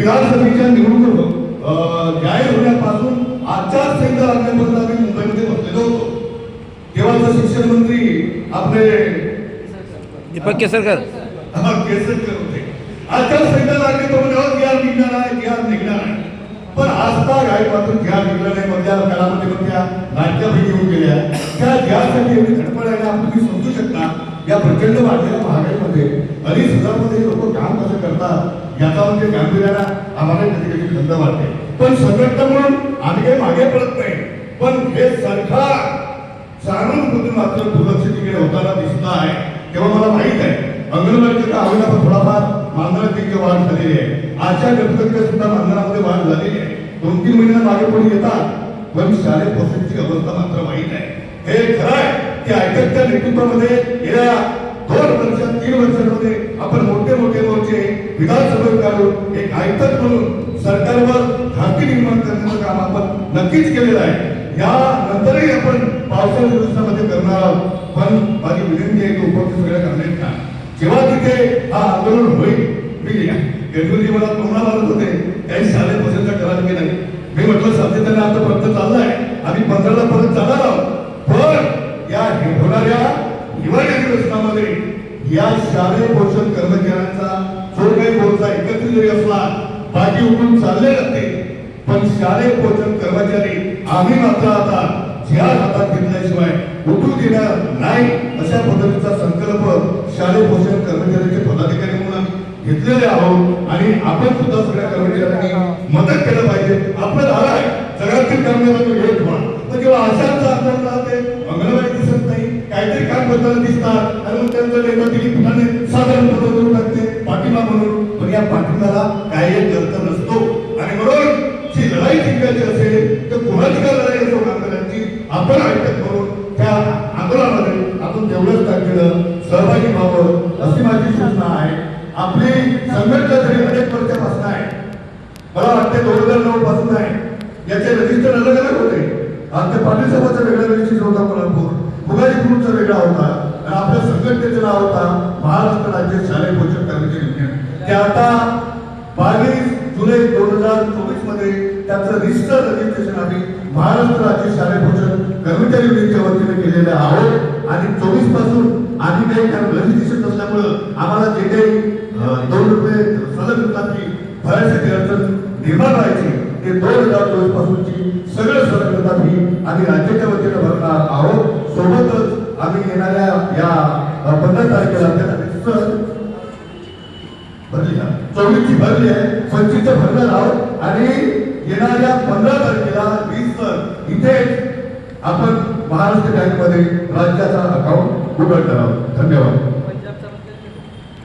विधानसभेच्या निवडणूक जाहीर होण्यापासून आचारसंहिता लागण्यापर्यंत आम्ही मुंबईमध्ये बसलेलो होतो. तेव्हाचे शिक्षण मंत्री आपले दीपक केसरकर. केसरकर होते. आचारसंहिता लागली तो जी आर निघणार आहे निघणार आहे. पण आजता काय मात्र ज्या आर मधल्या काळामध्ये मग त्या राज्यामध्ये येऊन गेल्या. त्या ज्यासाठी एवढी धडपड आहे आपण तुम्ही समजू शकता. या प्रचंड वाढलेल्या महागाईमध्ये अडीच हजारमध्ये लोक काम कसं करतात याचा म्हणजे गांभीर्याला आम्हाला कधी कधी धंदा वाटते. पण संघटना म्हणून आम्ही काही मागे पडत नाही. पण हे सरकार जाणून बुद्धून मात्र दुर्लक्षित होताना दिसत आहे. तेव्हा मला माहीत आहे. अंगणवाडीच्या आवडीला पण थोडाफार वाढ झालेली आहे. आजच्या गणपतीच्या सुद्धा मानधनामध्ये वाढ झालेली आहे. दोन तीन महिन्या मागे पुढे येतात. पण शालेय पोषणाची अवस्था मात्र वाईट आहे. हे खरं आहे. की आयटकच्या नेतृत्वामध्ये गेल्या दोन वर्षात तीन वर्षांमध्ये आपण मोठे मोठे मोर्चे विधानसभेत काढून एक आयकर म्हणून सरकारवर धाकी निर्माण करण्याचं काम आपण नक्कीच केलेलं आहे. या नंतरही आपण पावसाळी दिवसामध्ये करणार आहोत. पण माझी विनंती आहे की उपस्थित सगळ्या करण्यात जेव्हा तिथे हा आंदोलन होईल मी गणपती मला तोंडा मारत होते. काही शालेय पोषणचा करार की नाही. मी म्हटलं सातत्याने आतापर्यंत चाललाय. आम्ही पंधराला परत जाणार आहोत. पण या होणाऱ्या हिवाळी अधिवेशनामध्ये या शालेय पोषण कर्मचाऱ्यांचा जो काही बोलचा एकत्रित जरी असला बाकी उठून चालले जाते. पण शालेय पोषण कर्मचारी आम्ही मात्र आता ज्या हातात घेतल्याशिवाय उठू देणार नाही अशा पद्धतीचा संकल्प शालेय पोषण कर्मचाऱ्यांचे पदाधिकारी म्हणून घेतलेले आहोत. आणि आपण सुद्धा सगळ्या कर्मचाऱ्यांनी मदत केलं पाहिजे. आपलं झालं आहे. सगळ्यातील कर्मचाऱ्यांना वेळ ठेवा तर जेव्हा अशाच आंदोलन राहते अंगणवाडी दिसत नाही काहीतरी काम करताना दिसतात आणि मग त्यांचं नेता दिली पुन्हा साधारण पद्धत करून टाकते पाठिंबा म्हणून. पण या पाठिंब्याला काही एक आपण ऐकत करून त्या आंदोलनामध्ये आपण तेवढंच ताकदीनं सहभागी व्हावं अशी माझी सूचना आहे. आपली संघटना जरी अनेक वर्षापासून आहे. मला वाटते दोन हजार नऊ पासून आहे. याचे रजिस्टर अलग अलग होते. आमच्या पाटील सभाचा वेगळा रजिस्टर होता कोल्हापूर. फुगारी ग्रुपचा वेगळा होता. आणि आपल्या संघटनेचं नाव होता महाराष्ट्र राज्य शालेय पोषण कर्मचारी युनियन. ते आता बागे मध्ये त्याचं रजिस्टर रजिस्ट्रेशन आम्ही महाराष्ट्र राज्य शालेय कर्मचारी युनिटच्या वतीने केलेले आहोत आणि चोवीसपासून आम्ही काही रजिस्ट्रेशन नसल्यामुळं आम्हाला जे काही दोन रुपये सलग रुपयाची भरायसाठी अडचण निर्माण व्हायची ते दोन हजार चोवीस पासूनची सगळं सलग्नता ही आम्ही राज्याच्या वतीने भरणार आहोत. सोबतच आम्ही येणाऱ्या या पंधरा तारखेला त्याला भरली का भरली आहे. पंचवीस भरणार आहोत. आणि येणाऱ्या पंधरा तारखेला वीस तर इथे आपण महाराष्ट्र बँकमध्ये राज्याचा अकाउंट उघडणार आहोत. धन्यवाद.